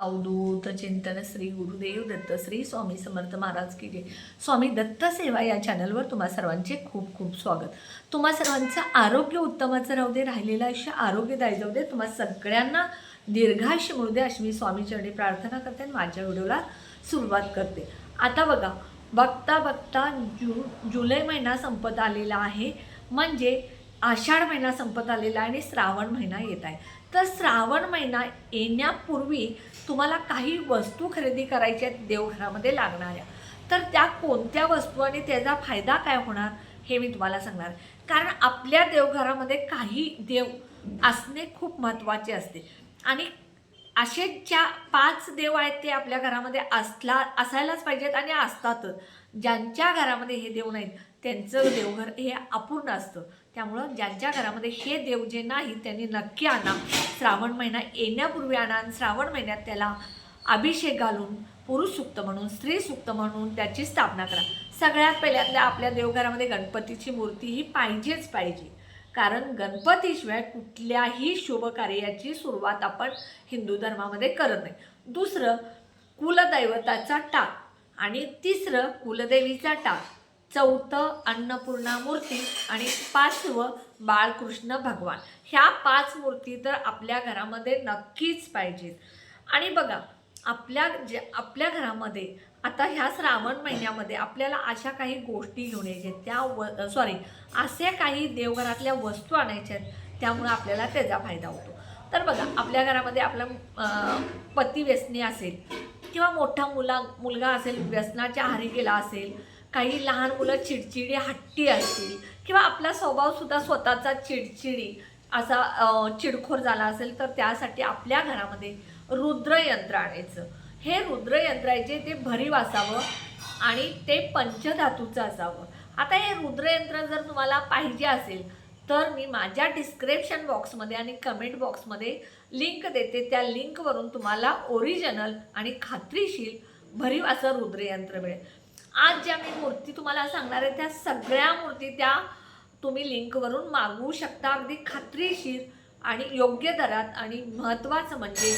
अवधूत चिंतन श्री गुरुदेव दत्त श्री स्वामी समर्थ महाराज की जय. स्वामी दत्त सेवा या चॅनलवर तुम्हा सर्वांचे खूप खूप स्वागत. तुम्हा सर्वांचं आरोग्य उत्तमाचं राहू दे राहिलेलं आयुष्य आरोग्यदायी जाऊ दे तुम्हा सगळ्यांना दीर्घायुष्य मिळू दे अशी मी स्वामीचरणी प्रार्थना करते आणि माझ्या व्हिडिओला सुरुवात करते. आता बघा बघता बघता जु जुलै महिना संपत आलेला आहे. म्हणजे आषाढ महिना संपत आलेला आहे आणि श्रावण महिना येत आहे. तर श्रावण महिना येण्यापूर्वी तुम्हाला काही वस्तू खरेदी करायच्या आहेत देवघरामध्ये लागणाऱ्या. तर त्या कोणत्या वस्तू आणि त्याचा फायदा काय होणार हे मी तुम्हाला सांगणार. कारण आपल्या देवघरामध्ये काही देव असणे खूप महत्त्वाचे असते. आणि असे ज्या पाच देव आहेत ते आपल्या घरामध्ये असला असायलाच पाहिजेत आणि असतातच. ज्यांच्या घरामध्ये हे देव नाहीत त्यांचं देवघर हे अपूर्ण असतं. त्यामुळं ज्यांच्या घरामध्ये हे देव जे नाही त्यांनी नक्की आणा. श्रावण महिना येण्यापूर्वी आणा आणि श्रावण महिन्यात त्याला अभिषेक घालून पुरुष सुक्त म्हणून स्त्री सुक्त म्हणून त्याची स्थापना करा. सगळ्यात पहिल्यांदा आपल्या देवघरामध्ये गणपतीची मूर्ती ही पाहिजेच पाहिजे. कारण गणपतीशिवाय कुठल्याही शुभ कार्याची सुरुवात आपण हिंदू धर्मामध्ये करत नाही. दुसरं कुलदैवताचा टाक आणि तिसरं कुलदेवीचा टाक. चौथं अन्नपूर्णा मूर्ती आणि पाचवं बाळकृष्ण भगवान. ह्या पाच मूर्ती तर आपल्या घरामध्ये नक्कीच पाहिजेत. आणि बघा आपल्या जे आपल्या घरामध्ये आता ह्या श्रावण महिन्यामध्ये आपल्याला अशा काही गोष्टी घेऊन यायच्या. त्या व सॉरी असे काही देवघरातल्या वस्तू आणायच्या आहेत त्यामुळं आपल्याला त्याचा फायदा होतो. तर बघा आपल्या घरामध्ये आपला पती व्यसनी असेल किंवा मोठा मुला मुलगा असेल व्यसनाच्या आहारी गेला असेल काही लहान मुलं चिडचिडी हट्टी असतील किंवा आपला स्वभावसुद्धा स्वतःचा चिडचिडी असा चिडखोर झाला असेल तर त्यासाठी आपल्या घरामध्ये रुद्रयंत्र आणायचं. हे रुद्रयंत्र आहे जे ते भरीव असावं आणि ते पंचधातूचं असावं. आता हे रुद्रयंत्र जर तुम्हाला पाहिजे असेल तर मी माझ्या डिस्क्रिप्शन बॉक्समध्ये आणि कमेंट बॉक्समध्ये लिंक देते. त्या लिंकवरून तुम्हाला ओरिजिनल आणि खात्रीशीर भरीव असं रुद्रयंत्र मिळेल. आज ज्या मी मूर्ती तुम्हाला सांगणार आहे त्या सगळ्या मूर्ती त्या तुम्ही लिंकवरून मागवू शकता. अगदी खात्रीशीर आणि योग्य दरात आणि महत्त्वाचं म्हणजे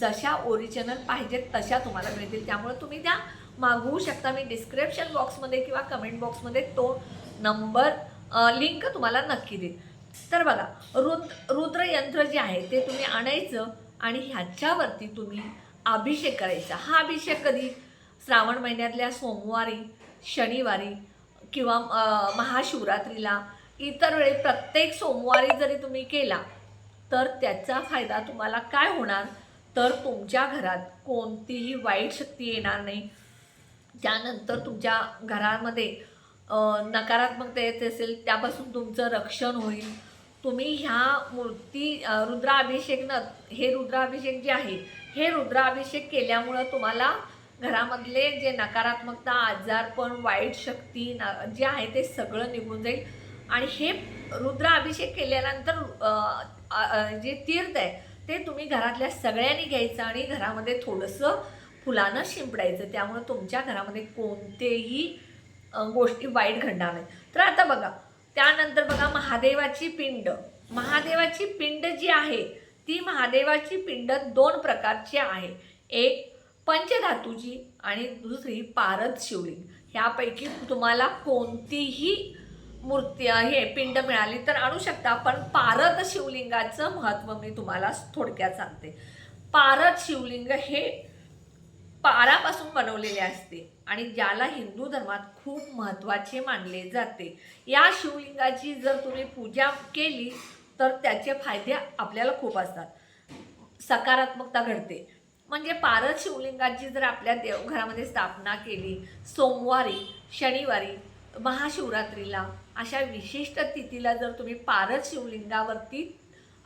जशा ओरिजिनल पाहिजेत तशा तुम्हाला मिळतील. त्यामुळे तुम्ही त्या मागवू शकता. मी डिस्क्रिप्शन बॉक्समध्ये किंवा कमेंट बॉक्समध्ये तो नंबर लिंक तुम्हाला नक्की देईल तर बघा रुद्र रुद्रयंत्र जे आहे ते तुम्ही आणायचं आणि ह्याच्यावरती तुम्ही अभिषेक करायचा. हा अभिषेक कधी? श्रावण महिन्यातल्या सोमवारी शनिवारी किंवा महाशिवरात्रीला इतर वेळी प्रत्येक सोमवारी जरी तुम्ही केला तर त्याचा फायदा तुम्हाला काय होणार? तर तुमच्या घरात कोणतीही वाईट शक्ती येणार नाही. त्यानंतर तुमच्या घरामध्ये नकारात्मकता येत असेल त्यापासून तुमचं रक्षण होईल. तुम्ही ह्या मूर्ती रुद्राभिषेक न हे रुद्राभिषेक जे आहे हे रुद्राभिषेक केल्यामुळं तुम्हाला घरामधले जे नकारात्मकता आजारपण वाईट शक्ती ना जे आहे ते सगळं निघून जाईल. आणि हे रुद्र अभिषेक केल्यानंतर जे तीर्थ आहे ते तुम्ही घरातल्या सगळ्यांनी घ्यायचं आणि घरामध्ये थोडंसं फुलानं शिंपडायचं. त्यामुळे तुमच्या घरामध्ये कोणतेही गोष्टी वाईट घडणार नाही तर आता बघा त्यानंतर बघा महादेवाची पिंड. महादेवाची पिंड जी आहे ती महादेवाची पिंड दोन प्रकारची आहे. एक पंचधातूची आणि दुसरी पारद शिवलिंग ह्यापैकी तुम्हाला कोणतीही मूर्ती हे पिंड मिळाली तर आणू शकता पण पारद शिवलिंगाचं महत्त्व मी तुम्हाला थोडक्यात सांगते. पारद शिवलिंग हे पारापासून बनवलेले असते आणि ज्याला हिंदू धर्मात खूप महत्त्वाचे मानले जाते. या शिवलिंगाची जर तुम्ही पूजा केली तर त्याचे फायदे आपल्याला खूप असतात. सकारात्मकता घडते. म्हणजे पारद शिवलिंगाची जर आपल्या देवघरामध्ये स्थापना केली सोमवारी शनिवारी महाशिवरात्रीला अशा विशिष्ट तिथीला जर तुम्ही पारद शिवलिंगावरती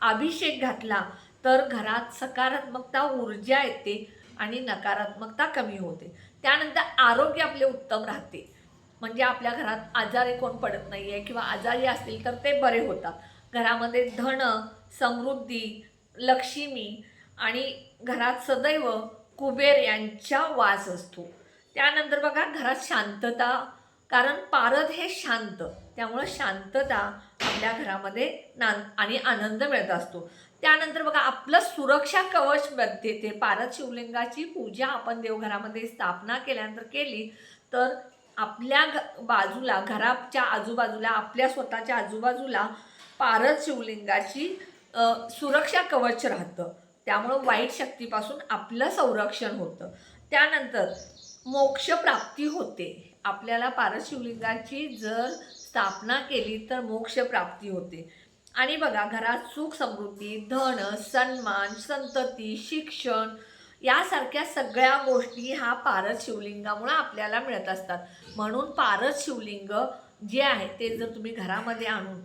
अभिषेक घातला तर घरात सकारात्मकता ऊर्जा येते आणि नकारात्मकता कमी होते. त्यानंतर आरोग्य आपले उत्तम राहते. म्हणजे आपल्या घरात आजारी कोण पडत नाही आहे किंवा आजारी असतील तर ते बरे होतात. घरामध्ये धन समृद्धी लक्ष्मी आणि घरात सदैव कुबेर यांचा वास असतो. त्यानंतर बघा घरात शांतता कारण पारद हे शांत त्यामुळं शांतता आपल्या घरामध्ये ना आणि आनंद मिळत असतो. त्यानंतर बघा आपलं सुरक्षा कवच देते ते पारद शिवलिंगाची पूजा आपण देवघरामध्ये स्थापना केल्यानंतर केली तर आपल्या घ बाजूला घराच्या आजूबाजूला आपल्या स्वतःच्या आजूबाजूला पारद शिवलिंगाची सुरक्षा कवच राहतं. त्यामुळं वाईट शक्तीपासून आपलं संरक्षण होतं. त्यानंतर मोक्षप्राप्ती होते. आपल्याला पारशिवलिंगाची जर स्थापना केली तर मोक्षप्राप्ती होते. आणि बघा घरात सुख समृद्धी धन सन्मान संतती शिक्षण यासारख्या सगळ्या गोष्टी हा पारद शिवलिंगामुळे आपल्याला मिळत असतात. म्हणून पारद शिवलिंग जे आहे ते जर तुम्ही घरामध्ये आणून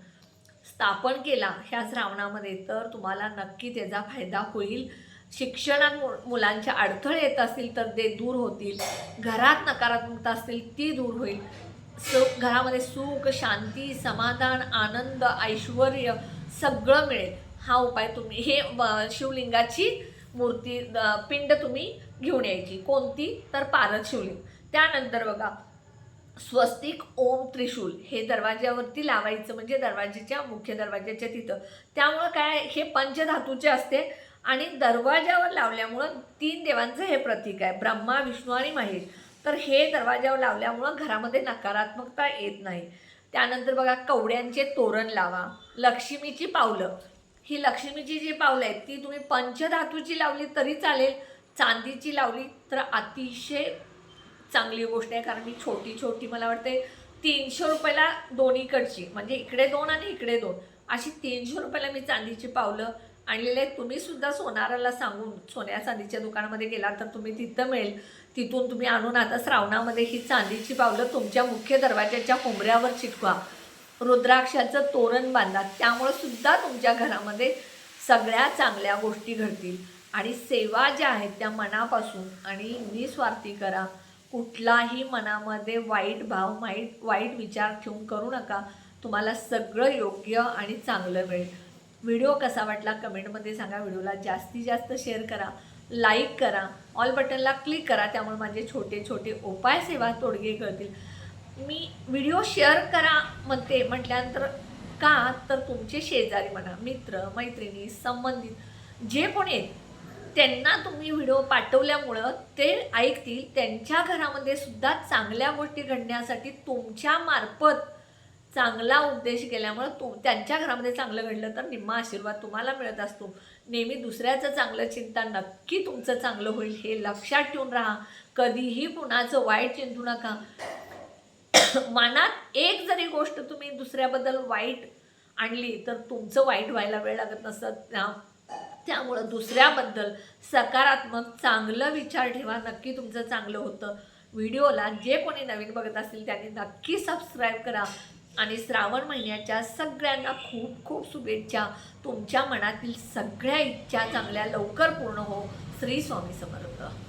स्थापन केला ह्या श्रावणामध्ये तर तुम्हाला नक्की त्याचा फायदा होईल. शिक्षणात मु मुलांचे अडथळे येत असतील तर ते दूर होतील. घरात नकारात्मकता असतील ती दूर होईल. स घरामध्ये सुख शांती समाधान आनंद ऐश्वर सगळं मिळेल. हा उपाय तुम्ही हे शिवलिंगाची मूर्ती पिंड तुम्ही घेऊन यायची. कोणती? तर पारद शिवलिंग. त्यानंतर बघा स्वस्तिक ओम त्रिशूल हे दरवाज्यावरती लावायचं म्हणजे दरवाजेच्या मुख्य दरवाज्याच्या तिथं. त्यामुळं काय हे पंचधातूचे असते आणि दरवाज्यावर लावल्यामुळं तीन देवांचं हे प्रतीक आहे ब्रह्मा विष्णू आणि महेश. तर हे दरवाज्यावर लावल्यामुळं घरामध्ये नकारात्मकता येत नाही. त्यानंतर बघा कवड्यांचे तोरण लावा लक्ष्मीची पावलं. ही लक्ष्मीची जी पावलं आहेत ती तुम्ही पंचधातूची लावली तरी चालेल चांदीची लावली तर अतिशय चांगली गोष्ट आहे कारण मी छोटी छोटी मला वाटते तीनशे रुपयाला दोन्हीकडची म्हणजे इकडे दोन आणि इकडे दोन. अशी तीनशे रुपयाला मी चांदीची पावलं आणलेले आहेत. तुम्ही सुद्धा सोनाराला सांगून सोन्या चांदीच्या दुकानामध्ये गेला तर तुम्ही तिथं मिळेल. तिथून तुम्ही आणून आता श्रावणामध्ये ही चांदीची पावलं तुमच्या मुख्य दरवाजाच्या कोंबऱ्यावर चिटकवा. रुद्राक्षाचं तोरण बांधा. त्यामुळं सुद्धा तुमच्या घरामध्ये सगळ्या चांगल्या गोष्टी घडतील. आणि सेवा ज्या आहेत त्या मनापासून आणि निस्वार्थी करा. कुठलाही मनामध्ये वाईट भाव माईट वाईट विचार ठेवून करू नका. तुम्हाला सगळं योग्य आणि चांगलं मिळेल. व्हिडिओ कसा वाटला कमेंटमध्ये सांगा. व्हिडिओला जास्तीत जास्त शेअर करा लाईक करा ऑल बटनला क्लिक करा. त्यामुळे माझे छोटे छोटे उपाय सेवा तोडगे कळतील मी व्हिडिओ शेअर करा म्हणते. म्हटल्यानंतर का? तर तुमचे शेजारी म्हणा मित्र मैत्रिणी संबंधित जे कोणी आहेत त्यांना तुम्ही व्हिडिओ पाठवल्यामुळं ते ऐकतील त्यांच्या घरामध्ये सुद्धा चांगल्या गोष्टी घडण्यासाठी तुमच्या मार्फत चांगला उद्देश केल्यामुळं तुम त्यांच्या घरामध्ये चांगलं घडलं तर निम्मा आशीर्वाद तुम्हाला मिळत असतो. नेहमी दुसऱ्याचं चांगलं चिंता नक्की तुमचं चांगलं होईल हे लक्षात ठेवून राहा. कधीही कुणाचं वाईट चिंतू नका. मनात एक जरी गोष्ट तुम्ही दुसऱ्याबद्दल वाईट आणली तर तुमचं वाईट व्हायला वेळ लागत नसतं. त्यामुळं दुसऱ्याबद्दल सकारात्मक चांगलं विचार ठेवा. नक्की तुमचं चांगलं होतं. व्हिडिओला जे कोणी नवीन बघत असतील त्यांनी नक्की सबस्क्राईब करा. आणि श्रावण महिन्याच्या सगळ्यांना खूप खूप शुभेच्छा. तुमच्या मनातील सगळ्या इच्छा चांगल्या लवकर पूर्ण हो. श्री स्वामी समर्थ.